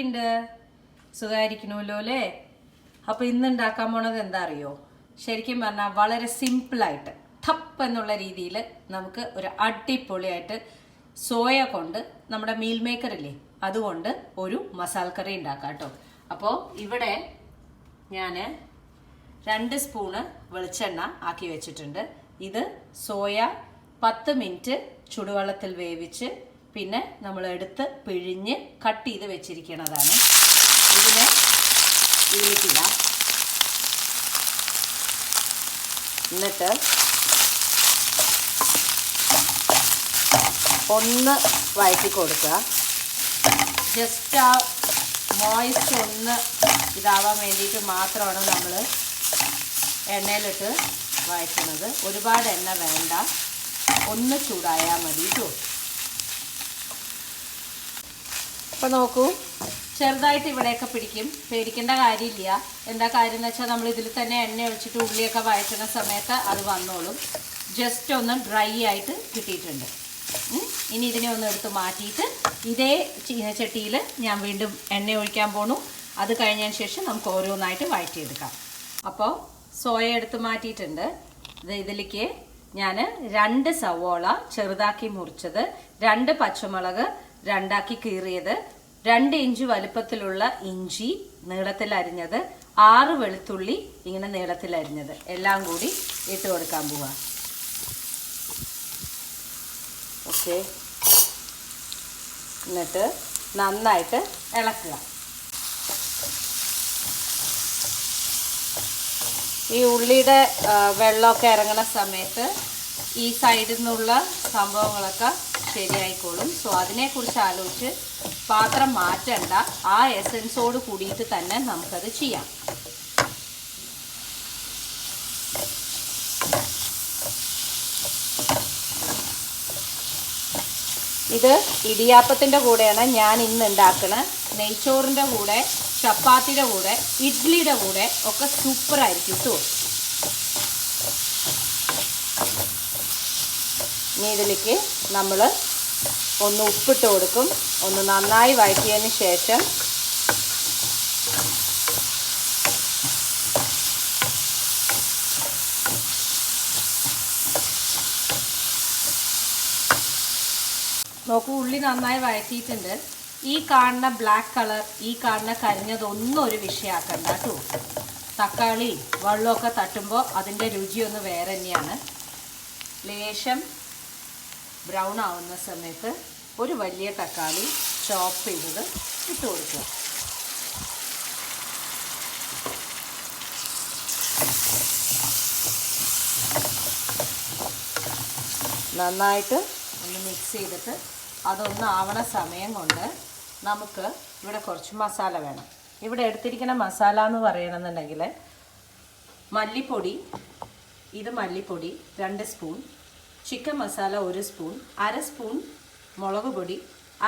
എന്തൊക്കെയുണ്ട് സുഖമായിരിക്കണമല്ലോ അല്ലേ? അപ്പോൾ ഇന്ന് ഉണ്ടാക്കാൻ പോണത് എന്താ അറിയോ? ശരിക്കും പറഞ്ഞാൽ വളരെ സിമ്പിളായിട്ട് ടപ്പ് എന്നുള്ള രീതിയിൽ നമുക്ക് ഒരു അടിപൊളിയായിട്ട് സോയ കൊണ്ട് നമ്മുടെ മീൽ മേക്കർ ഇല്ലേ അതുകൊണ്ട് ഒരു മസാല കറി ഉണ്ടാക്കാം കേട്ടോ. അപ്പോൾ ഇവിടെ ഞാൻ രണ്ട് സ്പൂണ് വെളിച്ചെണ്ണ ആക്കി വെച്ചിട്ടുണ്ട്. ഇത് സോയ പത്ത് മിനിറ്റ് ചുടുവെള്ളത്തിൽ വേവിച്ച് പിന്നെ നമ്മൾ എടുത്ത് പിഴിഞ്ഞ് കട്ട് ചെയ്ത് വെച്ചിരിക്കുന്നതാണ് ഇതിനെ ഇതിലേക്കിടാം എന്നിട്ട് ഒന്ന് വഴറ്റി കൊടുക്കുക. ജസ്റ്റ് ആ മോയിസ്റ്റ് ഒന്ന് ഇതാവാൻ വേണ്ടിയിട്ട് മാത്രമാണ് നമ്മൾ എണ്ണയിലിട്ട് വഴറ്റുന്നത് ഒരുപാട് എണ്ണ വേണ്ട. ഒന്ന് ചൂടായാൽ മതി കേട്ടോ അപ്പോൾ നോക്കൂ. ചെറുതായിട്ട് ഇവിടെയൊക്കെ പിടിക്കും. പേടിക്കേണ്ട കാര്യമില്ല. എന്താ കാര്യം എന്ന് വെച്ചാൽ നമ്മൾ ഇതിൽ തന്നെ എണ്ണ ഒഴിച്ചിട്ട് ഉള്ളിയൊക്കെ വഴറ്റുന്ന സമയത്ത് അത് വന്നോളും. ജസ്റ്റ് ഒന്ന് ഡ്രൈ ആയിട്ട് കിട്ടിയിട്ടുണ്ട്. ഇനി ഇതിനെ ഒന്ന് എടുത്ത് മാറ്റിയിട്ട് ഇതേ ചീനച്ചട്ടിയിൽ ഞാൻ വീണ്ടും എണ്ണ ഒഴിക്കാൻ പോണു. അത് കഴിഞ്ഞതിന് ശേഷം നമുക്ക് ഓരോന്നായിട്ട് വഴറ്റിയെടുക്കാം. അപ്പോൾ സോയ എടുത്ത് മാറ്റിയിട്ടുണ്ട്. ഇത് ഇതിലേക്ക് ഞാൻ രണ്ട് സവോള ചെറുതാക്കി മുറിച്ചത്. രണ്ട് പച്ചമുളക് രണ്ടാക്കി കീറിയത് രണ്ട് ഇഞ്ച് വലുപ്പത്തിലുള്ള ഇഞ്ചി നീളത്തിൽ അരിഞ്ഞത് ആറ് വെളുത്തുള്ളി ഇങ്ങനെ നീളത്തിൽ അരിഞ്ഞത് എല്ലാം കൂടി ഇട്ട് കൊടുക്കാൻ പോവാ. ഓക്കെ. എന്നിട്ട് നന്നായിട്ട് ഇളക്കുക. ഈ ഉള്ളിയുടെ വെള്ളമൊക്കെ ഇറങ്ങുന്ന സമയത്ത് ഈ സൈഡിൽ നിന്നുള്ള സംഭവങ്ങളൊക്കെ ശരിയായിക്കോളും. സോ അതിനെക്കുറിച്ച് ആലോചിച്ച് പാത്രം മാറ്റണ്ട. ആ എസൻസോട് കൂടിയിട്ട് തന്നെ നമുക്കത് ചെയ്യാം. ഇത് ഇടിയാപ്പത്തിന്റെ കൂടെയാണ് ഞാൻ ഇന്ന് ഉണ്ടാക്കണ. നെയ്ച്ചോറിന്റെ കൂടെ ചപ്പാത്തിയുടെ കൂടെ ഇഡ്ഡലിയുടെ കൂടെ ഒക്കെ സൂപ്പറായിരിക്കും കേട്ടോ ഇനി നമ്മൾ ഒന്ന് ഉപ്പിട്ട് കൊടുക്കും. ഒന്ന് നന്നായി വഴറ്റിയതിന് ശേഷം നോക്കൂ ഉള്ളി നന്നായി വഴറ്റിയിട്ടുണ്ട്. ഈ കാണുന്ന ബ്ലാക്ക് കളർ ഈ കാണുന്ന കരിഞ്ഞതൊന്നും ഒരു വിഷയമാക്കണ്ട കേട്ടോ. തക്കാളി വെള്ളമൊക്കെ തട്ടുമ്പോൾ അതിന്റെ രുചിയൊന്ന് വേറെ തന്നെയാണ്. ലേശം ബ്രൗൺ ആവുന്ന സമയത്ത് ഒരു വലിയ തക്കാളി ചോപ്പ് ചെയ്തത് ഇട്ട് കൊടുക്കുക. നന്നായിട്ട് ഒന്ന് മിക്സ് ചെയ്തിട്ട് അതൊന്ന് ആവണ സമയം കൊണ്ട് നമുക്ക് ഇവിടെ കുറച്ച് മസാല വേണം. ഇവിടെ എടുത്തിരിക്കുന്ന മസാല എന്ന് പറയണമെന്നുണ്ടെങ്കിൽ മല്ലിപ്പൊടി ഇത് മല്ലിപ്പൊടി രണ്ട് സ്പൂൺ ചിക്കൻ മസാല ഒരു സ്പൂൺ അര സ്പൂൺ മുളക് പൊടി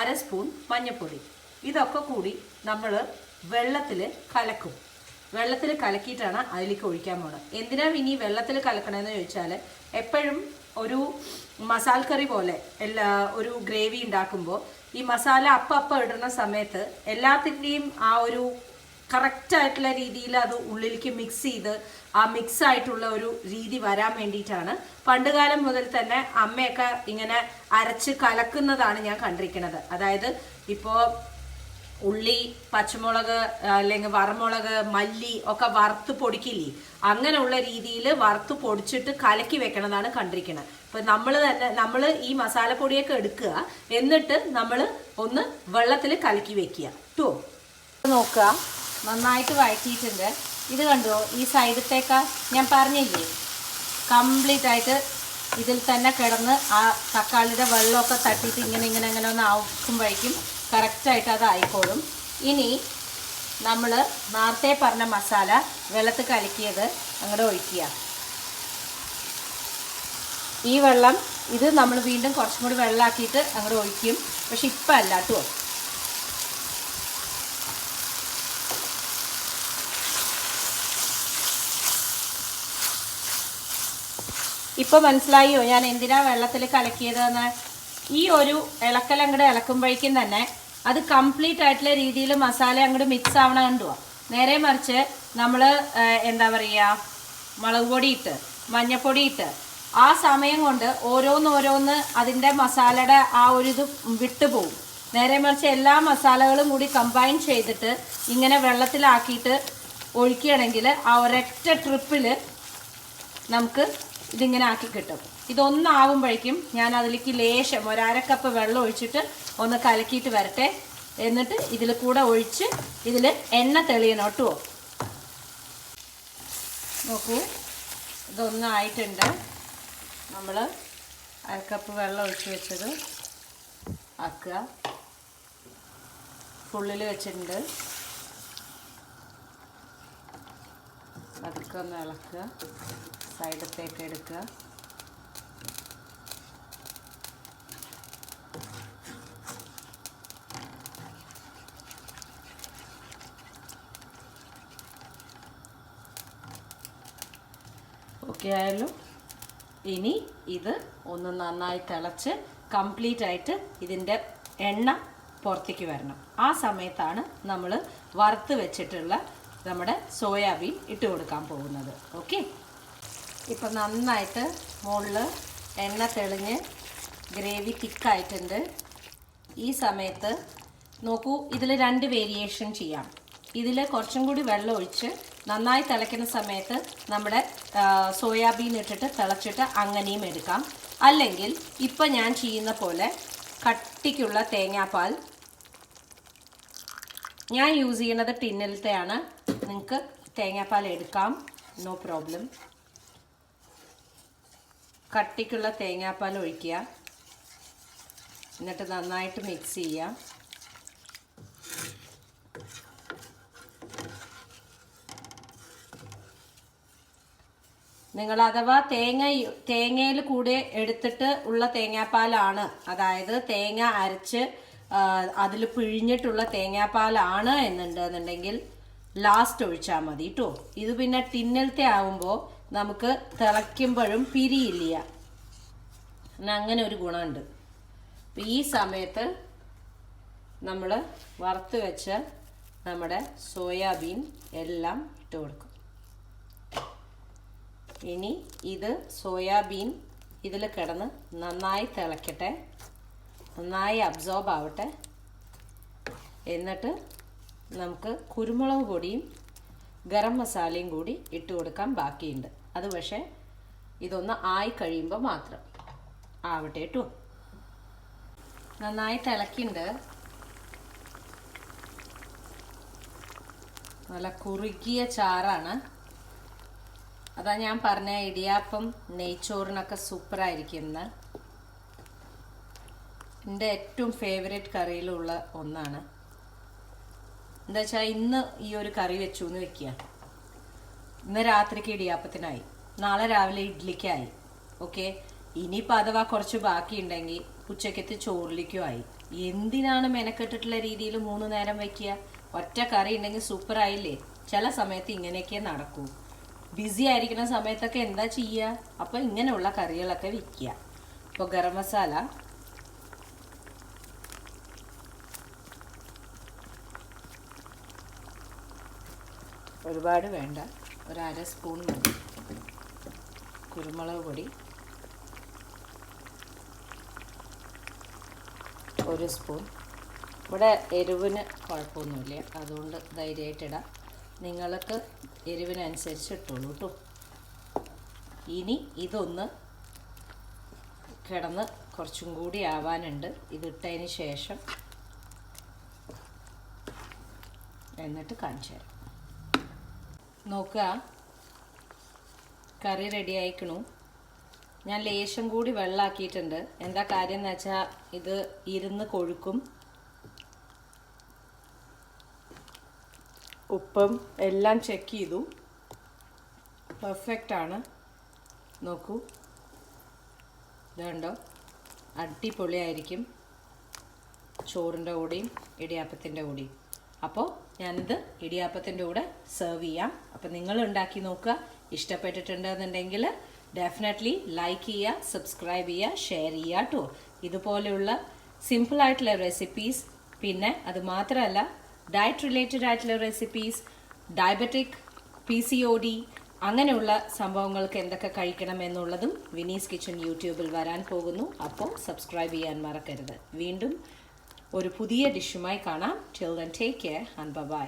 അര സ്പൂൺ മഞ്ഞൾപ്പൊടി. ഇതൊക്കെ കൂടി നമ്മൾ വെള്ളത്തിൽ കലക്കും. വെള്ളത്തിൽ കലക്കിയിട്ടാണ് അതിലേക്ക് ഒഴിക്കാൻ പോകുന്നത് എന്തിനാണ് ഇനി വെള്ളത്തിൽ കലക്കണമെന്ന് ചോദിച്ചാൽ എപ്പോഴും ഒരു മസാല കറി പോലെ എല്ലാ ഒരു ഗ്രേവി ഉണ്ടാക്കുമ്പോൾ ഈ മസാല അപ്പം അപ്പം ഇടുന്ന സമയത്ത് എല്ലാത്തിന്റെയും ആ ഒരു കറക്റ്റ് ആയിട്ടുള്ള രീതിയിൽ അത് ഉള്ളിലേക്ക് മിക്സ് ചെയ്ത് ആ മിക്സ് ആയിട്ടുള്ള ഒരു രീതി വരാൻ വേണ്ടിയിട്ടാണ്. പണ്ടുകാലം മുതൽ തന്നെ അമ്മയൊക്കെ ഇങ്ങനെ അരച്ച് കലക്കുന്നതാണ് ഞാൻ കണ്ടിരിക്കുന്നത്. അതായത് ഇപ്പോൾ ഉള്ളി പച്ചമുളക് അല്ലെങ്കിൽ വറമുളക് മല്ലി ഒക്കെ വറുത്ത് പൊടിക്കില്ലേ? അങ്ങനെയുള്ള രീതിയിൽ വറുത്ത് പൊടിച്ചിട്ട് കലക്കി വെക്കണതാണ് കണ്ടിരിക്കുന്നത്. ഇപ്പൊ നമ്മൾ തന്നെ നമ്മൾ ഈ മസാലപ്പൊടിയൊക്കെ എടുക്കുക. എന്നിട്ട് നമ്മൾ ഒന്ന് വെള്ളത്തിൽ കലക്കി വെക്കുക. കേട്ടോ നോക്കുക. നന്നായിട്ട് വഴറ്റിയിട്ടുണ്ട്. ഇത് കണ്ടോ? ഈ സൈഡത്തേക്ക ഞാൻ പറഞ്ഞില്ലേ? കംപ്ലീറ്റ് ആയിട്ട് ഇതിൽ തന്നെ കിടന്ന് ആ തക്കാളിയുടെ വെള്ളമൊക്കെ തട്ടിയിട്ട് ഇങ്ങനെ ഇങ്ങനെ ഇങ്ങനെ ഒന്ന് ആക്കുമ്പോഴേക്കും കറക്റ്റായിട്ട് അത് ആയിക്കോളും. ഇനി നമ്മൾ നേരത്തെ പറഞ്ഞ മസാല വെള്ളത്തിൽ കലക്കിയത് അങ്ങോട്ട് ഒഴിക്കുക. ഈ വെള്ളം ഇത് നമ്മൾ വീണ്ടും കുറച്ചും കൂടി വെള്ളമാക്കിയിട്ട് അങ്ങോട്ട് ഒഴിക്കും. പക്ഷെ ഇപ്പം അല്ല കേട്ടോ ഇപ്പൊ മനസ്സിലായോ ഞാൻ എന്തിനാ വെള്ളത്തിൽ കലക്കിയതെന്ന്? ഈ ഒരു ഇളക്കൽ അങ്ങോട്ട് ഇളക്കുമ്പോഴേക്കും തന്നെ അത് കംപ്ലീറ്റ് ആയിട്ടുള്ള രീതിയിൽ മസാല അങ്ങോട്ട് മിക്സ് ആവണ കണ്ടുപോവാ നേരെ മറിച്ച് നമ്മൾ എന്താ പറയുക മുളക് പൊടി ഇട്ട് മഞ്ഞപ്പൊടി ഇട്ട് ആ സമയം കൊണ്ട് ഓരോന്നോരോന്ന് അതിന്റെ മസാലയുടെ ആ ഒരു ഇത് വിട്ടുപോകും നേരെ മറിച്ച് എല്ലാ മസാലകളും കൂടി കമ്പൈൻ ചെയ്തിട്ട് ഇങ്ങനെ വെള്ളത്തിലാക്കിയിട്ട് ഒഴിക്കുകയാണെങ്കിൽ ആ ഒരൊറ്റ ട്രിപ്പിൽ നമുക്ക് ഇതിങ്ങനെ ആക്കി കിട്ടും. ഇതൊന്നാവുമ്പോഴേക്കും ഞാൻ അതിലേക്ക് ലേശം ഒരു അര കപ്പ് വെള്ളം ഒഴിച്ചിട്ട് ഒന്ന് കലക്കിയിട്ട് വരട്ടെ. എന്നിട്ട് ഇതിൽ കൂടെ ഒഴിച്ച് ഇതിൽ എണ്ണ തെളിയണം കേട്ടോ. നോക്കൂ ഇതൊന്നായിട്ടുണ്ട്. നമ്മൾ അരക്കപ്പ് വെള്ളം ഒഴിച്ച് വെച്ചത് ആക്കുക. ഫുള്ളിൽ വെച്ചിട്ടുണ്ട്. അതൊക്കെ ഒന്ന് ഇളക്കുക. സൈഡത്തേക്ക് എടുക്കുക. ഓക്കെ ആയാലും ഇനി ഇത് ഒന്ന് നന്നായി തിളച്ച് കംപ്ലീറ്റ് ആയിട്ട് ഇതിന്റെ എണ്ണ പുറത്തേക്ക് വരണം. ആ സമയത്താണ് നമ്മൾ വറുത്ത് വെച്ചിട്ടുള്ള നമ്മുടെ സോയാബീൻ ഇട്ട് കൊടുക്കാൻ പോകുന്നത്. ഓക്കെ ഇപ്പം നന്നായിട്ട് മുകളിൽ എണ്ണ തെളിഞ്ഞ് ഗ്രേവി തിക്കായിട്ടുണ്ട്. ഈ സമയത്ത് നോക്കൂ ഇതിൽ രണ്ട് വേരിയേഷൻ ചെയ്യാം. ഇതിൽ കുറച്ചും കൂടി വെള്ളം ഒഴിച്ച് നന്നായി തിളയ്ക്കുന്ന സമയത്ത് നമ്മുടെ സോയാബീൻ ഇട്ടിട്ട് തിളച്ചിട്ട് അങ്ങനെയും എടുക്കാം. അല്ലെങ്കിൽ ഇപ്പം ഞാൻ ചെയ്യുന്ന പോലെ കട്ടിക്കുള്ള തേങ്ങാപ്പാൽ ഞാൻ യൂസ് ചെയ്യുന്നത് ടിന്നിലത്തെയാണ്. നിങ്ങൾക്ക് തേങ്ങാപ്പാൽ എടുക്കാം. No problem. കട്ടിക്കുള്ള തേങ്ങാപ്പാൽ ഒഴിക്കുക. എന്നിട്ട് നന്നായിട്ട് മിക്സ് ചെയ്യുക. നിങ്ങൾ അഥവാ തേങ്ങ തേങ്ങയിൽ കൂടെ എടുത്തിട്ട് ഉള്ള തേങ്ങാപ്പാലാണ് അതായത് തേങ്ങ അരച്ച് അതിൽ പിഴിഞ്ഞിട്ടുള്ള തേങ്ങാപ്പാലാണ് എന്നുണ്ടെന്നുണ്ടെങ്കിൽ ലാസ്റ്റ് ഒഴിച്ചാൽ മതി കേട്ടോ ഇത് പിന്നെ ടിന്നിലത്തെ ആവുമ്പോൾ നമുക്ക് തിളയ്ക്കുമ്പോഴും പിരിയില്ല. അങ്ങനെ ഒരു ഗുണമുണ്ട്. അപ്പം ഈ സമയത്ത് നമ്മൾ വറുത്ത് വെച്ച നമ്മുടെ സോയാബീൻ എല്ലാം ഇട്ട് കൊടുക്കും. ഇനി ഇത് സോയാബീൻ ഇതിൽ കിടന്ന് നന്നായി തിളയ്ക്കട്ടെ നന്നായി അബ്സോർബ് ആവട്ടെ. എന്നിട്ട് നമുക്ക് കുരുമുളക് പൊടിയും ഗരം മസാലയും കൂടി ഇട്ട് കൊടുക്കാൻ ബാക്കിയുണ്ട്. അത് പക്ഷേ ഇതൊന്ന് ആയി കഴിയുമ്പോൾ മാത്രം. ആവട്ടെ കേട്ടോ നന്നായി തിളക്കിണ്ട്. നല്ല കുറുകിയ ചാറാണ്. അതാ ഞാൻ പറഞ്ഞ ഇടിയാപ്പം നെയ്ച്ചോറിനൊക്കെ സൂപ്പറായിരിക്കും എന്ന് എന്റെ ഏറ്റവും ഫേവറേറ്റ് കറിയിലുള്ള ഒന്നാണ്. എന്താ വെച്ചാൽ ഇന്ന് ഈ ഒരു കറി വെച്ചു എന്ന് വെക്കുക ഇന്ന് രാത്രിക്ക് ഇടിയാപ്പത്തിനായി. നാളെ രാവിലെ ഇഡ്ലിക്കായി. ഓക്കെ? ഇനിയിപ്പോൾ അഥവാ കുറച്ച് ബാക്കിയുണ്ടെങ്കിൽ ഉച്ചക്കത്തെ ചോറിലേക്കും ആയി. എന്തിനാണ് മെനക്കെട്ടിട്ടുള്ള രീതിയിൽ മൂന്ന് നേരം വയ്ക്കുക ഒറ്റ കറി ഉണ്ടെങ്കിൽ സൂപ്പർ ആയില്ലേ? ചില സമയത്ത് ഇങ്ങനെയൊക്കെ നടക്കൂ. ബിസി ആയിരിക്കുന്ന സമയത്തൊക്കെ എന്താ ചെയ്യുക? അപ്പോൾ ഇങ്ങനെയുള്ള കറികളൊക്കെ വിൽക്കുക ഇപ്പോൾ ഗരം മസാല. ഒരുപാട് വേണ്ട. ഒരു അര സ്പൂൺ മതി. കുരുമുളക് പൊടി. ഒരു സ്പൂൺ. ഇവിടെ എരിവിന് കുഴപ്പമൊന്നുമില്ല. അതുകൊണ്ട് ധൈര്യമായിട്ടിടാം നിങ്ങൾക്ക് എരിവിനനുസരിച്ച് ഇട്ടോളൂ കേട്ടോ. ഇനി ഇതൊന്ന് കിടന്ന് കുറച്ചും കൂടി ആവാനുണ്ട്. ഇതിട്ടതിന് ശേഷം എന്നിട്ട് കാണിച്ചു തരാം നോക്കുക. കറി റെഡി ആയിക്കണു. ഞാൻ ലേശം കൂടി വെള്ളമാക്കിയിട്ടുണ്ട് എന്താ കാര്യം എന്ന് വെച്ചാൽ ഇത് ഇരുന്ന് കൊഴുക്കും. ഉപ്പും എല്ലാം ചെക്ക് ചെയ്തു. പെർഫെക്റ്റ് ആണ്. നോക്കൂ. ഇതുണ്ടോ അടിപൊളിയായിരിക്കും. ചോറിന്റെ കൂടെയും ഇടിയാപ്പത്തിന്റെ കൂടെയും. അപ്പോൾ ഞാനിത് ഇടിയാപ്പത്തിന്റെ കൂടെ സെർവ് ചെയ്യാം. അപ്പോൾ നിങ്ങൾ ഉണ്ടാക്കി നോക്കുക ഇഷ്ടപ്പെട്ടിട്ടുണ്ടെന്നുണ്ടെങ്കിൽ ഡെഫിനറ്റ്ലി ലൈക്ക് ചെയ്യുക സബ്സ്ക്രൈബ് ചെയ്യുക ഷെയർ ചെയ്യുക കേട്ടോ ഇതുപോലെയുള്ള സിമ്പിളായിട്ടുള്ള റെസിപ്പീസ് പിന്നെ അത് മാത്രമല്ല ഡയറ്റ് റിലേറ്റഡ് ആയിട്ടുള്ള recipes diabetic P C O D അങ്ങനെയുള്ള സംഭവങ്ങൾക്ക് എന്തൊക്കെ കഴിക്കണം എന്നുള്ളതും വിനീസ് കിച്ചൺ യൂട്യൂബിൽ വരാൻ പോകുന്നു. അപ്പോൾ സബ്സ്ക്രൈബ് ചെയ്യാൻ മറക്കരുത്. വീണ്ടും ഒരു പുതിയ ഡിഷുമായി കാണാം. Till then take care and bye